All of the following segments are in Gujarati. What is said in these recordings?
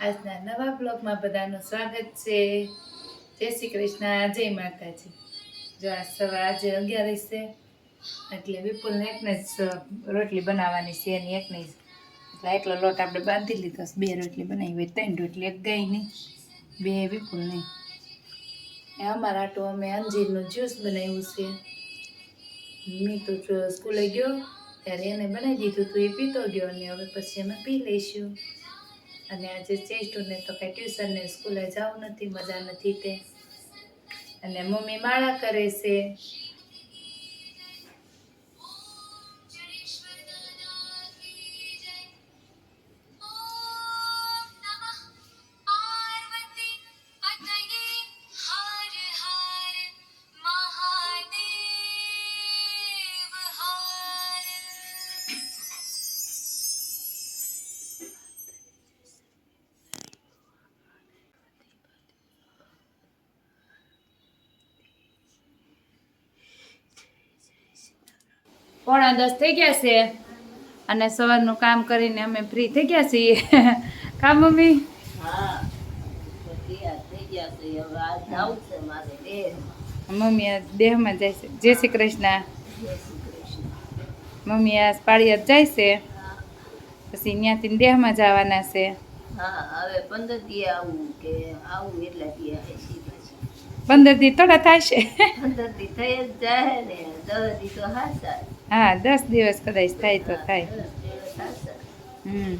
આજના નવા બ્લોગમાં બધાનું સ્વાગત છે. જય શ્રી કૃષ્ણ, જય માતાજી. જો આ સવાર આજે અગિયાર છે, એટલે વિપુલને એકને જ રોટલી બનાવવાની છે એની એકને જ. એટલે એટલો લોટ આપણે બાંધી લીધો બે રોટલી બનાવી હોય, ત્રણ રોટલી, એક ગાયની બે વિપુલની. એ અમારા તો અમે અંજીરનું જ્યુસ બનાવ્યું છે. મેં તો સ્કૂલે ગયો, ત્યારે એને બનાવી દીધું હતું એ પીતો ગયો અને હવે પછી અમે પી લઈશું. અને આજે ચેસ્ટુને તો કાંઈ ટ્યુશન ને સ્કૂલે જવું નથી, મજા નથી તે. અને મમ્મી માળા કરે છે. પોણા દસ થઈ ગયા છે અને સવારનું કામ કરીને અમે ફ્રી થઈ ગયા છીએ. કા મમ્મી? હા છે. છે મમ્મી દેહમાં જાય છે. જય શ્રી કૃષ્ણ. મમ્મી આ પાળિયાદ જાય છે? પછી ત્યાંથી દેહમાં જવાના છે. હા હવે પંદર દી આવું કે આવું એટલા દી પંદર દી થોડા થઈ જ જાય ને દસ દી તો હાસા હા દસ દિવસ કદાચ થાય તો થાય હમ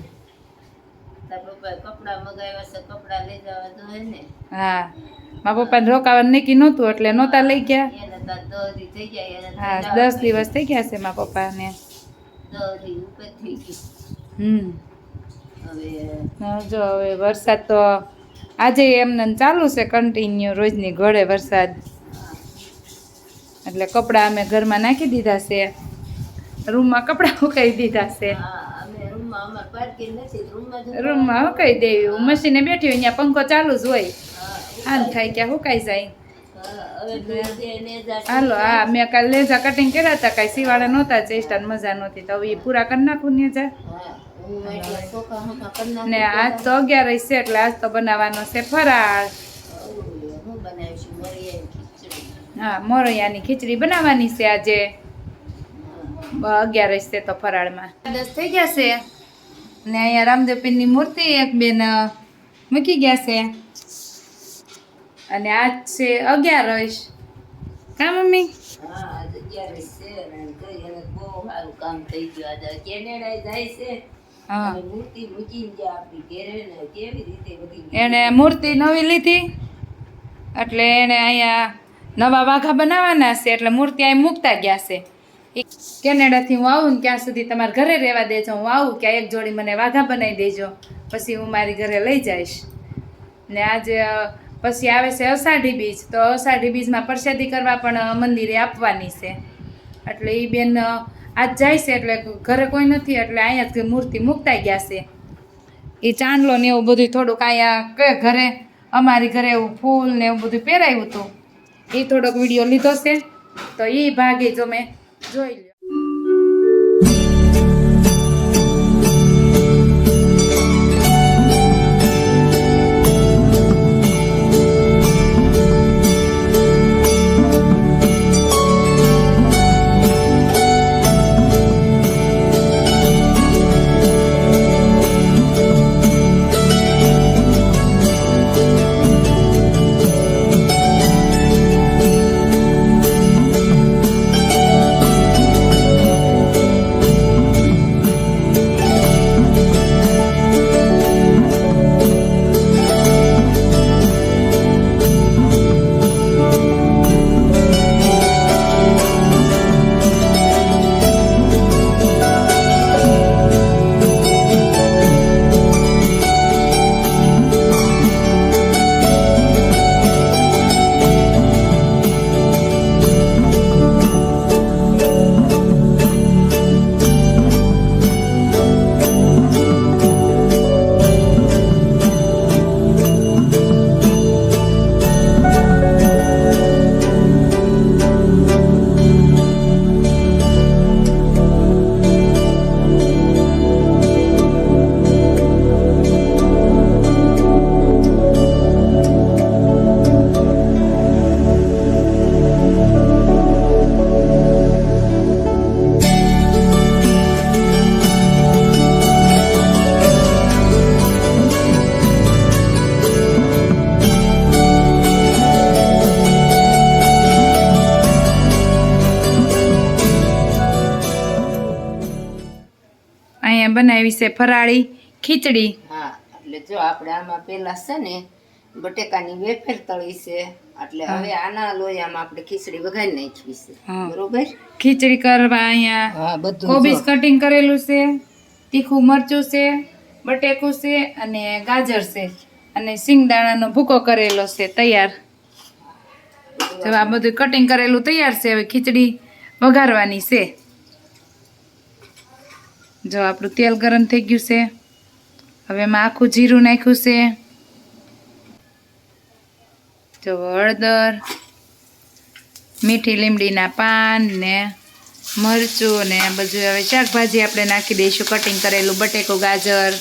હા મા પપ્પાને રોકાવાનું નક્કી નહોતું એટલે નહોતા લઈ ગયા હા દસ દિવસ થઈ ગયા છે મા પપ્પાને હમ જો હવે વરસાદ તો આજે એમને ચાલુ છે કન્ટિન્યુ રોજની ઘોડે વરસાદ એટલે કપડાં અમે ઘરમાં નાખી દીધા છે રૂમમાં કપડાં સુકાઈ દીધા છે. રૂમમાં સુકાઈ દેવી. હું મશીને બેઠી હોય ત્યાં પંખો ચાલુ જ હોય. હાલ થાય ક્યાં સુકાઈ જાય. હાલો હા મેં કાલે લેઝા કટિંગ કર્યા હતા કાંઈ સીવાળા નહોતા ચેસ્ટા મજા નહોતી. તો એ પૂરા કરી નાખું ને જા. ને આજ તો અગિયાર છે એટલે આજ તો બનાવવાનો છે ફરાળ. હું મરીયાની ખીચડી બનાવવાની છે આજે. અગિયાર છે તો ફરાળમાં. દસ થઈ ગયા છે. ને અહીંયા રામદેવપીરની મૂર્તિ એક બેન મૂકી ગયા છે. અને આજ છે અગિયારસ કા મમ્મી? એને બહુ સારું કામ થઈ ગયું. આજે કેનેડા જાય છે. હા. મૂર્તિ નવી લીધી. એટલે એણે અહીંયા નવા વાઘા બનાવવાના છે. એટલે મૂર્તિ અહીં મૂકતા ગયા છે. કેનેડાથી હું આવું ને ક્યાં સુધી તમારા ઘરે રહેવા દેજો. હું આવું ક્યાં એક જોડી મને વાઘા બનાવી દેજો. પછી હું મારી ઘરે લઈ જઈશ. ને આજે પછી આવે છે અષાઢી બીજ. તો અષાઢી બીજમાં પ્રસાદી કરવા પણ મંદિરે આપવાની છે. એટલે એ બેન આજ જાય છે એટલે ઘરે કોઈ નથી, એટલે અહીંયા જ મૂર્તિ મૂકતા ગયા છે. એ ચાંદલો ને એવું બધું થોડુંક અહીંયા ઘરે, અમારી ઘરે એવું ફૂલ ને એવું બધું પહેરાયું હતું. એ થોડોક વીડિયો લીધો છે. તો એ ભાગે જો મેં જોઈ લ્યો. બનાવી છે ફરાળી ખીચડી. હા એટલે જો આપણે આમાં પેલા છે ને બટેકાની વેફેર તળી છે એટલે હવે આના લોયામાં આપણે ખીચડી વઘારી નાખવી છે. બરોબર? ખીચડી કરવા અહીંયા હા બધું કોબીજ કટિંગ કરેલું છે તીખું મરચું છે બટેકું છે અને ગાજર છે. અને સિંગદાણાનો ભૂકો કરેલો છે તૈયાર. જો આ બધું કટિંગ કરેલું તૈયાર છે હવે ખીચડી વઘારવાની છે. જો આપણું તેલ ગરમ થઈ ગયું છે. હવે એમાં આખું જીરું નાખ્યું છે. જો હળદર, મીઠી લીમડીના પાન ને મરચું ને બધું હવે શાકભાજી આપણે નાખી દઈશું. કટિંગ કરેલું બટેકું, ગાજર.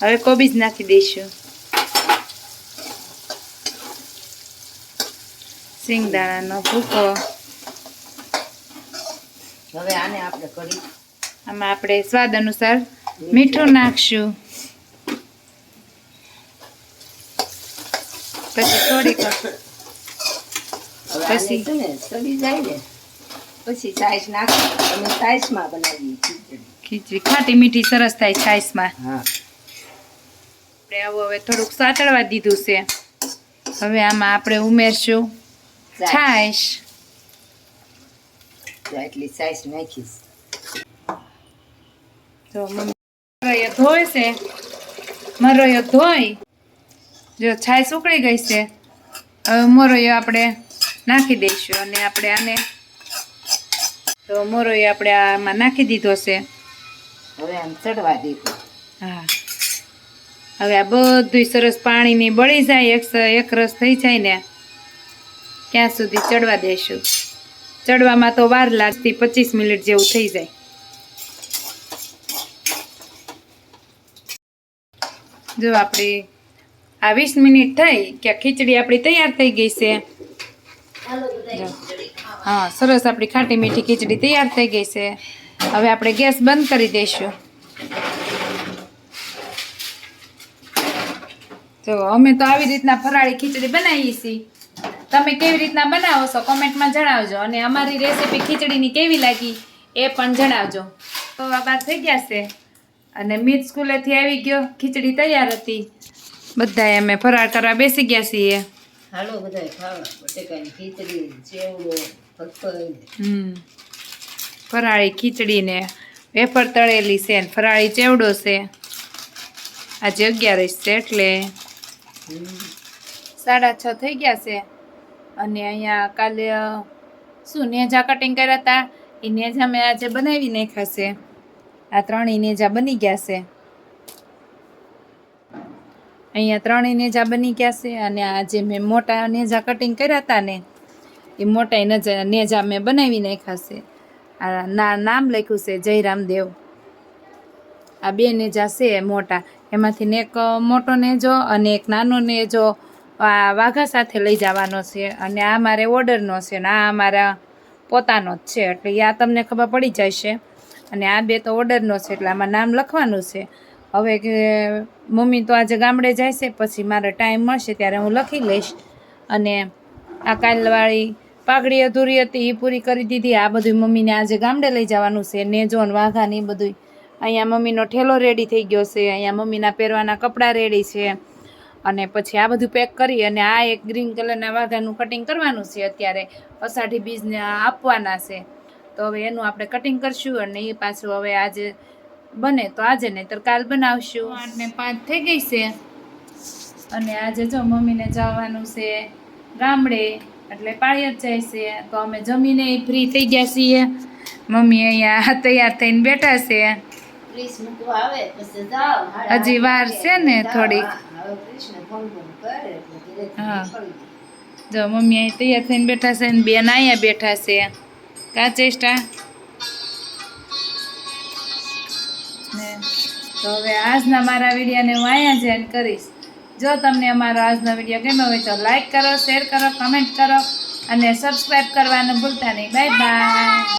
હવે કોબીજ નાખી દઈશું. સિંગદાણાનો ભૂકો હવે આને આપણે કરી. આમાં આપણે સ્વાદ અનુસાર મીઠું નાખશું. પછી થોડીક પછી? સડી જાય ને પછી સાઈઝ નાખી અમે સાઈઝમાં બનાવીએ ખીચડી. ખાટી મીઠી સરસ થાય છાશમાં હા. આપણે આવું હવે થોડુંક સાતળવા દીધું છે. હવે આમાં આપણે ઉમેરશું. છાશ તો એટલી સાઈઝ નાખીશ તો મરોયો ધોય છે. મરોયો ધોઈ. જો છાશ ઉકળી ગઈ છે. હવે મોરોયો આપણે નાખી દઈશું અને આપણે આને તો મોરોયો આપણે આમાં નાખી દીધો છે. હવે આમ ચડવા દીધું. હા. હવે આ બધું સરસ પાણીની બળી જાય એક એક રસ થઈ જાય ને. ત્યાં સુધી ચડવા દેશું. ચડવામાં તો વાર લાગતી પચીસ મિનિટ જેવું થઈ જાય. જો આપણી આ વીસ મિનિટ થઈ કે ખીચડી આપણી તૈયાર થઈ ગઈ છે. હા, સરસ આપણી ખાટી મીઠી ખીચડી તૈયાર થઈ ગઈ છે. હવે આપણે ગેસ બંધ કરી દઈશું. તો અમે તો આવી રીતના ફરાળી ખીચડી બનાવીએ છીએ. તમે કેવી રીતના બનાવો છો કોમેન્ટમાં જણાવજો અને અમારી રેસીપી ખીચડીની કેવી લાગી એ પણ જણાવજો. તો આ બાર થઈ ગયા છે અને મીત સ્કૂલેથી આવી ગયો ખીચડી તૈયાર હતી. બધાએ અમે ફરાળ કરવા બેસી ગયા છીએ. હાલો બધા ખાવા બટેકાની ખીચડી ચેવડો હમ. ફરાળી ખીચડી ને વેફર તળેલી છે ને ફરાળી ચેવડો છે. આજે અગિયારસ છે એટલે સાડા છ થઈ ગયા છે. અને અહીંયા કાલે શું, નેજા કટિંગ કર્યા હતા એ નેજા મેં આજે બનાવી નાખ્યા છે. આ ત્રણેય નેજા બની ગયા છે. અહીંયા ત્રણેય નેજા બની ગયા છે અને આજે મેં મોટા નેજા કટિંગ કર્યા હતા ને, એ મોટા નજા નેજા મેં બનાવી નાખ્યા છે. આ નામ લખ્યું છે જયરામ દેવ આ બે નેજા છે મોટા. એમાંથી ને એક મોટો નેજો અને એક નાનો નેજો આ વાઘા સાથે લઈ જવાનો છે અને આ મારે ઓર્ડરનો છે ને આ અમારા પોતાનો જ છે. એટલે આ તમને ખબર પડી છે અને આ બે તો ઓર્ડરનો છે, એટલે આમાં નામ લખવાનું છે. હવે કે મમ્મી તો આજે ગામડે જાય છે, પછી મારે ટાઈમ મળશે ત્યારે હું લખી લઈશ. અને આ કાલવાળી પાઘડી અધૂરી હતી એ પૂરી કરી દીધી. આ બધું મમ્મીને આજે ગામડે લઈ જવાનું છે. નેજો ને વાઘા ને એ બધું અહીંયા મમ્મીનો ઠેલો રેડી થઈ ગયો છે. અહીંયા મમ્મીના પહેરવાના કપડાં રેડી છે. અને પછી આ બધું પેક કરી અને આ એક ગ્રીન કલરના વાઘાનું કટિંગ કરવાનું છે અત્યારે. અષાઢી બીજને આપવાના છે. તો હવે એનું આપણે કટિંગ કરશું અને એ પાછું હવે આજે બને તો આજે નહીંતર કાલ બનાવશું. અને પાંચ થઈ ગઈ છે. અને આજે જો મમ્મીને જવાનું છે ગામડે એટલે પાળી જ જાય છે. તો અમે જમીને ફ્રી થઈ ગયા છીએ. મમ્મી અહીંયા તૈયાર થઈને બેઠા છે. હજી વાર છે ને થોડીક. હા, જો મમ્મી અહીં તૈયાર થઈને બેઠા છે ને બેન અહીંયા બેઠા છે. કા ચેષ્ટા? ને તો હવે આજના મારા વિડીયોને હું અહીંયા જ એન્ડ કરીશ. જો તમને અમારો આજનો વીડિયો ગમ્યો હોય તો લાઈક કરો શેર કરો કમેન્ટ કરો અને સબસ્ક્રાઈબ કરવાનું ભૂલતા નહીં. Bye bye